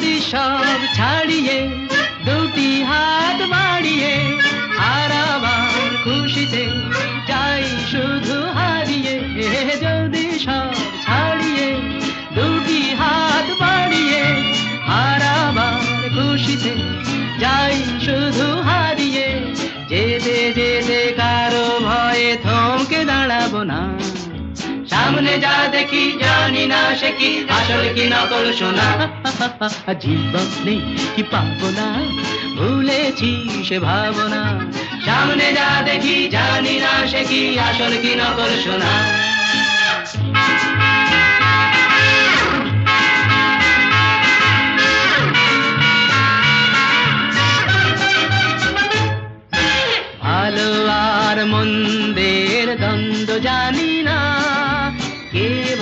সব ছাড়িয়ে, দুটি হাত বাড়িয়ে আর আবার খুশিতে চাই শুধু হারিয়ে। যদি সব ছাড়িয়ে, দুটি হাত বাড়িয়ে আর আবার খুশিতে যাই শুধু হারিয়ে। যেতে যেতে কারও ভয়ে না সামনে যা দেখি জানি না সে কি, আসল কি নকল শোনা? জীবন নেই কি পাবো না, ভুলেছি সে ভাবনা। সামনে যা দেখি জানি না সে কি, আসল কি নকল শোনা? ভালো আর মন্দের দ্বন্দ্ব জানি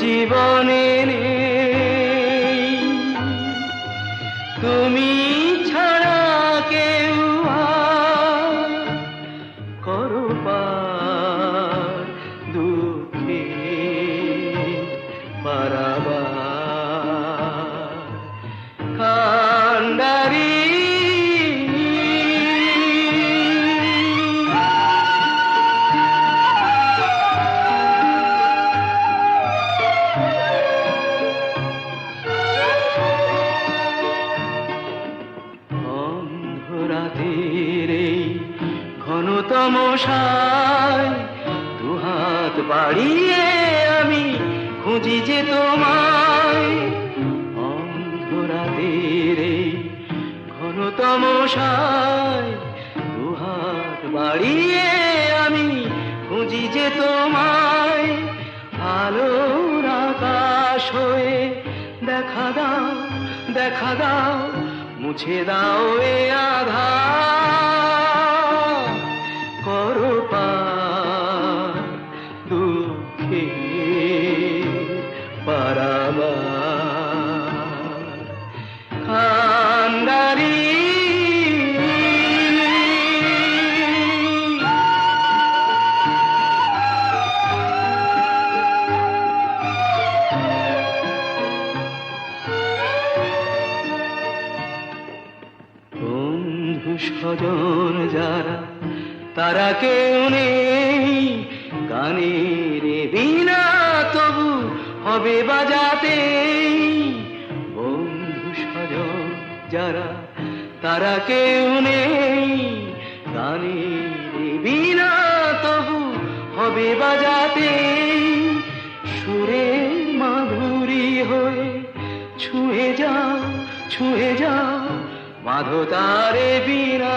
জীবনে সায় দুহাত বাড়িয়ে আমি খুঁজি যে তোমায়। অন্ধরাতের ঘনতম সায়, দুহাত বাড়িয়ে আমি খুঁজি যে তোমায়। আলোর আকাশ হয়ে দেখা দাও দেখা দাও, মুছে দাও এ আধার। ছুঁয়ে যাও ছুঁয়ে যাও বাঁধো তারে বিনা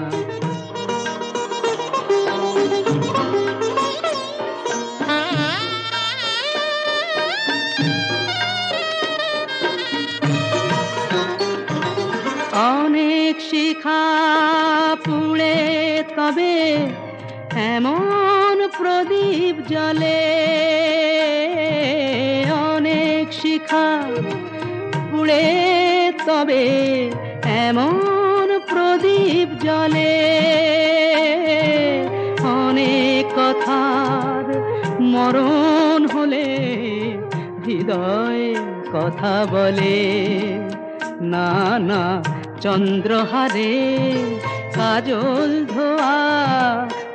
এমন প্রদীপ জলে অনেক শিখা পুড়ে, তবে এমন প্রদীপ জলে অনেক কথার মরণ হলে হৃদয় কথা বলে না না চন্দ্রহারে কাজল ধোয়া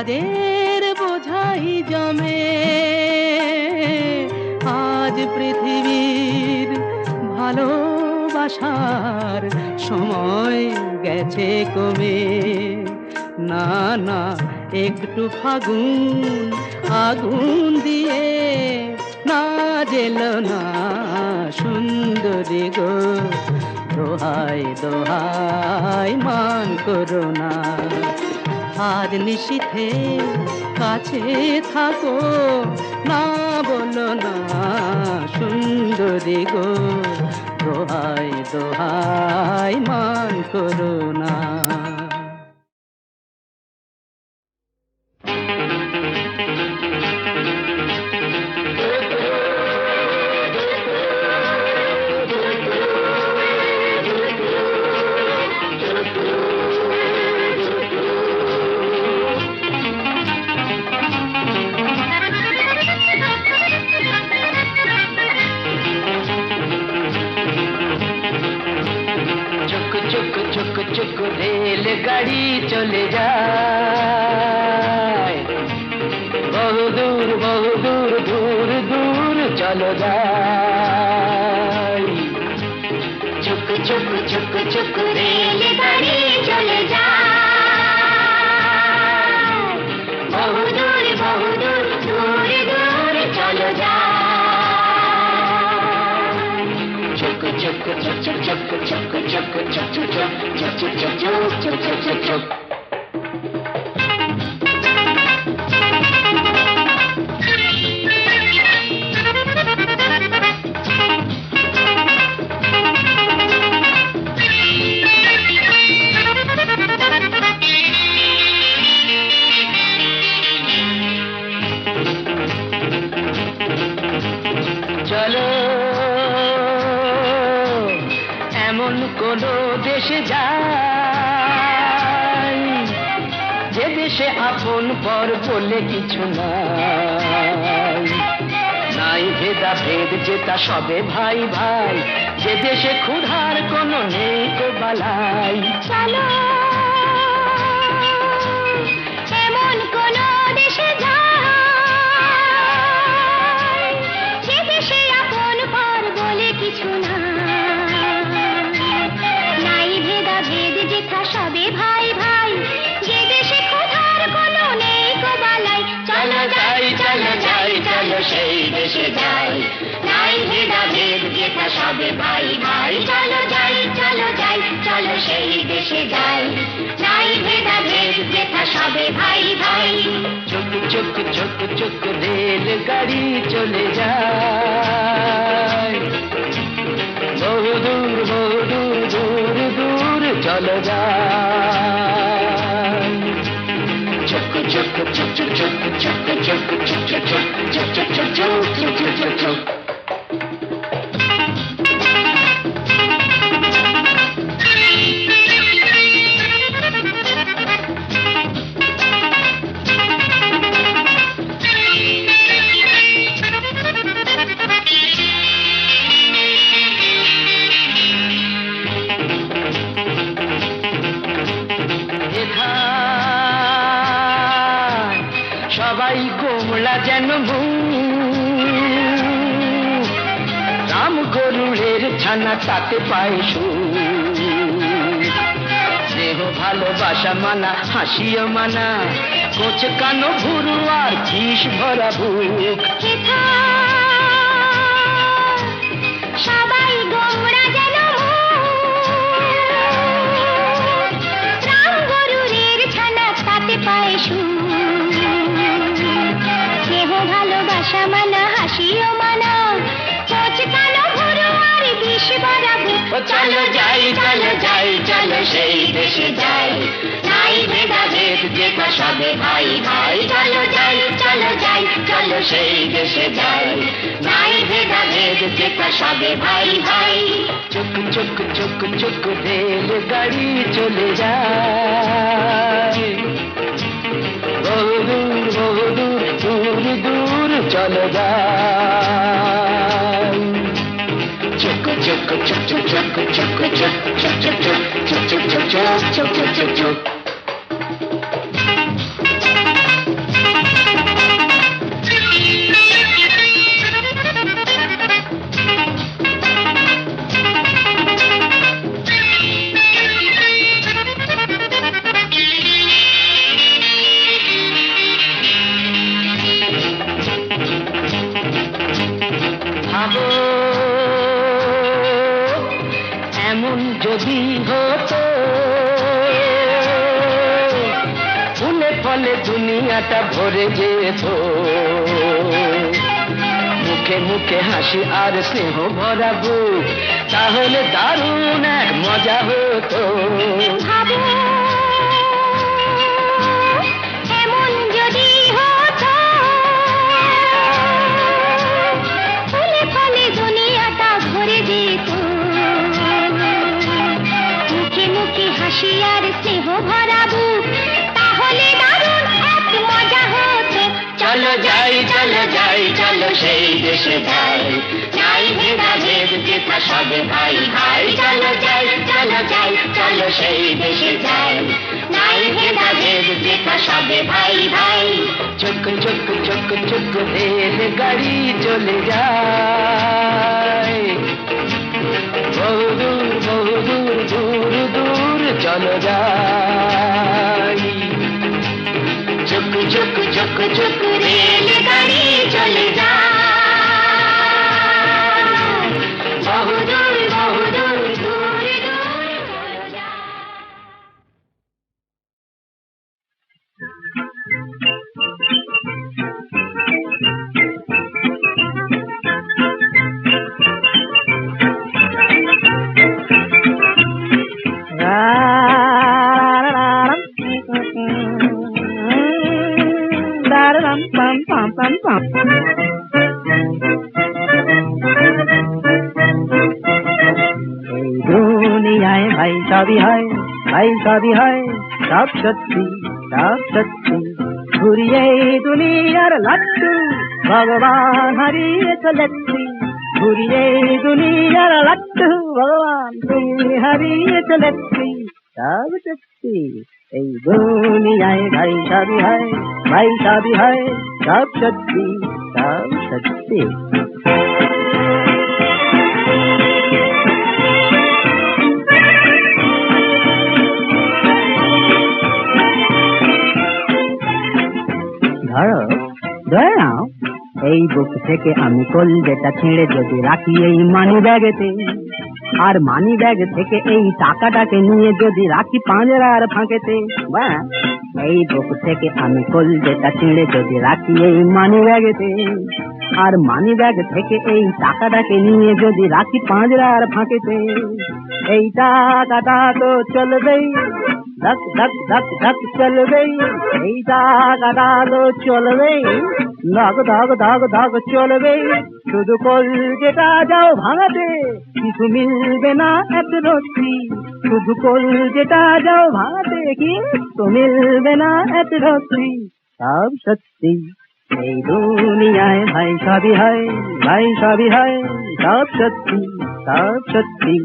কাজের বোঝাই জমে। আজ পৃথিবীর ভালোবাসার সময় গেছে কমে না না, একটু ফাগুন, আগুন দিয়ে না জেল না সুন্দরী গো। দোহাই দোহাই, মান করো না। আজ নিশিথে কাছে থাকো। না বলো না সুন্দরী গো দোহাই দোহাই মান করো। যাই চুক চুক চুক চুক রেলগাড়ি চলে যায় বহু দূর বহু দূর দূর দূর চলো যায় চুক চুক চুক চুক চুক চুক চুক চুক চুক চুক চুক চুক চুক চুক চুক চুক এমন কোন দেশে যাই যে দেশে আপন পর বলে কিছু নাই। নাই ভেদা ভেদ যেটা সবে ভাই ভাই, যে দেশে ক্ষুধার কোনো নেই তো বালাই। সেই দেশে যাই নাই ভেদা ভেদ যেথা সবে ভাই ভাই। চলো যাই চলো যাই, চলো সেই দেশে যাই নাই ভেদা ভেদ যেথা সবে ভাই ভাই। চুক চুক চুক চুক রেল গাড়ি চলে যায়। বহু দূর বহু দূর দূর দূর, চলে যায়। Joke, joke, joke, joke, joke, joke, joke, joke, joke, joke, joke, তাতে স্নেহ ভালোবাসা মানা হাসিও মানা কোচ কানো ভুরু আর ফিস ভরা বুক। দেশে যাই নাই ভেদা ভেদ যেথা সবে ভাই ভাই, চলো যাই চলো যাই, চলো সেই দেশে যাই। নাই ভেদা ভেদ যেথা সবে ভাই ভাই। চুক চুক চুক চুক রেল গাড়ি চলে যায়। বহু দূর বহু দূর দূর দূর চলে যায়। চুক চুক চুক চুক চুক চুক চুক চুক চুক চুক চুক চুক চুক চুক ফুলে ফলে দুনিয়াটা ভরে যেত মুখে মুখে হাসি আর স্নেহ ভরা বুক তাহলে দারুণ এক মজা হতো। হাসি আর স্নেহ ভরা বুক তাহলে দারুণ এক মজা হতো চলো যাই চলো যাই চলো সেই দেশে যাই যাই ভেদা ভেদ যেটা সবে ভাই ভাই। চলো যাই চলো যাই চলো সেই দেশে যাই যাই ভেদা ভেদ যেটা সবে ভাই ভাই। চুক চুক চুক চুক ভেদ গাড়ি চলে যায়। বহু দূর বহু দূর দূর। চলো যাই চুক চুক চুক চুক রেলগাড়ি চলে যায় ভাই সবই হয় সব সত্যি সব সত্যি ঘুরিয়ে এই দুনিয়ার লাট্টু ভগবান হারিয়ে চলেছি ঘুরিয়ে এই দুনিয়ার লাট্টু ভগবান তুমি হারিয়ে চলেছি সব সত্যি এই দুনিয়ায় ভাই সবই হয় ভাই সবই হয় এই বুক থেকে আমি কলজেটা ছেড়ে যদি রাখি এই মানি ব্যাগেতে, আর মানি ব্যাগ থেকে এই টাকাটাকে নিয়ে যদি রাখি পাঁজরার ফাঁকেতে বা এই বুক থেকে আমি কলজেটা ছেড়ে যদি রাখি এই মানি ব্যাগেতে, আর মানি ব্যাগ থেকে এই টাকাটাকে নিয়ে যদি রাখি পাঁজরার ফাঁকেতে, এই টাকাটা তো চলবেই, ধক ধক ধক ধক, চলবেই, এই টাকাটা তো চলবেই। ধক ধক ধক ধক চলবেই শুধু কলকেটা যাও ভাঙাতে, কিছু মিলবে না এত রত্তি শুধু কলকেটা যাও ভাঙাতে কিন্তু মিলবে না এত রত্তি সব সত্যি, এই দুনিয়ায় ভাই সবই হয়, ভাই সবই হয়। সব সত্যি সব সত্যি।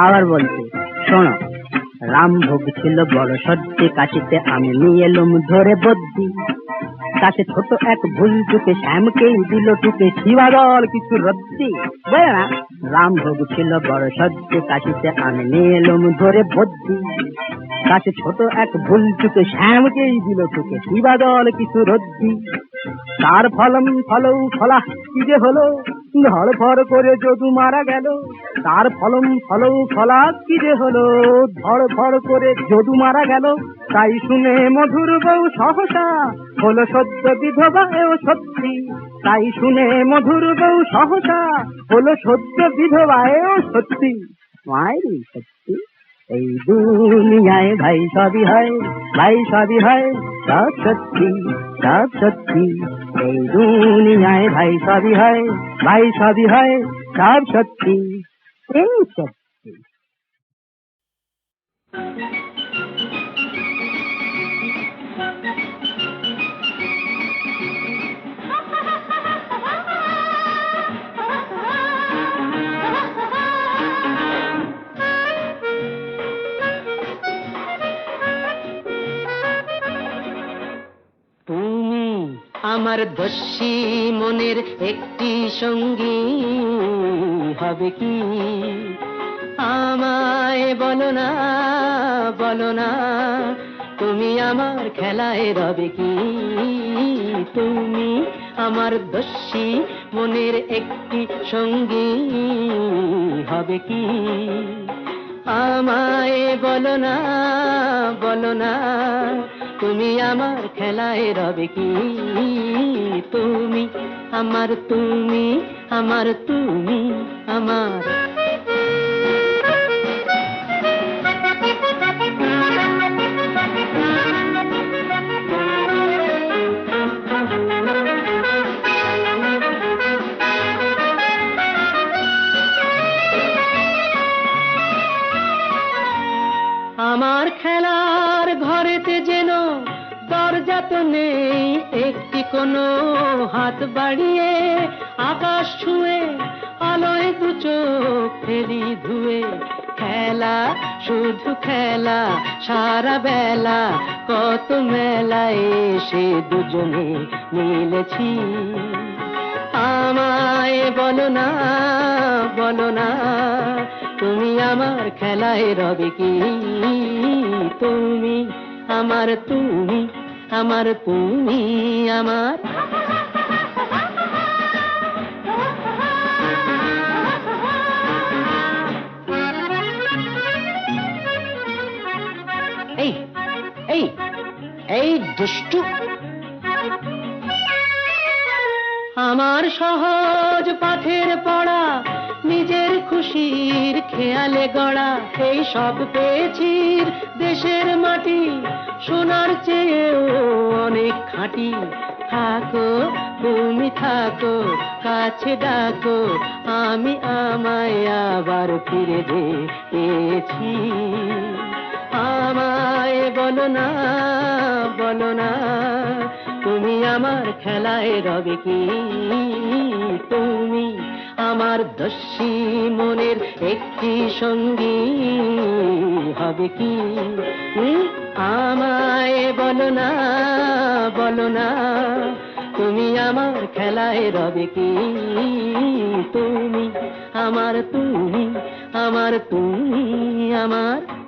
আবার বলছি, শোনো রামভোগ ছিল বড় সত্যি কাশিতে আমি নিয়ে এলুম ধরে বদ্যি কাছে ছোট এক ভুল টুকে শ্যামকেই দিল টুকে শিবাদল কিছু রদ্দি। বুঝলে না রামভোগ ছিল বড় সত্যি কাশিতে আমি নিয়ে এলুম ধরে বদ্যি কাছে ছোট এক ভুল টুকে শ্যামকেই দিল টুকে শিবাদল কিছু রদ্দি। তার ফলম ফলৌ ফলা কি যে হলো? ধর ফড় করে যদু মারা গেল। তার ফলম ফলৌ ফলা কি যে হলো? ধড়ফড় করে যদু মারা গেল। তাই শুনে মধুর বউ সহসা হলো সদ্য বিধবা ও সত্যি। তাই শুনে মধুর বউ সহসা হলো সদ্য বিধবা এও সত্যি। মায়েরই সত্যি? এই দুনিয়ায় ভাই সবই হয়, ভাই সবই হয়, সব সত্যি সব সত্যি। এই দুনিয়ায় ভাই সবই হয়, ভাই সবই হয়, সব সত্যি। এই সত্যি আমার দস্যি মনের একটি সঙ্গী হবে কি? আমায় বলো না বলো না, তুমি আমার খেলায় রবে কি? তুমি আমার দস্যি মনের একটি সঙ্গী হবে কি? আমায় বলো না বলো না তুমি আমার খেলায় রবে কি? তুমি আমার তুমি আমার তুমি আমার কোনো হাত বাড়িয়ে আকাশ ছুঁয়ে, আলোয় দু চোখ ফেলি ধুয়ে। খেলা, শুধু খেলা, সারা বেলা কত মেলায় এসে দুজনে মিলেছি। আমায় বলো না বলো না, তুমি আমার খেলায় রবে কি? তুমি আমার, তুমি আমার তুমি আমার। এই এই এই দুষ্টু। আমার সহজ পাঠের পড়া নিজের খুশির খেয়ালে গড়া এই সব পেয়েছি দেশের মাটি, সোনার চেয়েও অনেক খাঁটি। থাকো, তুমি থাকো, কাছে ডাকো, আমি আমায় আবার ফিরে পেয়েছি আমায় বলো না বলো না, তুমি আমার খেলায় রবে কি? তুমি আমার দস্যি মনের একটি সঙ্গী হবে কি? আমায় বলো না বলো না, তুমি আমার খেলায় রবে কি? তুমি, আমার তুমি আমার তুমি, আমার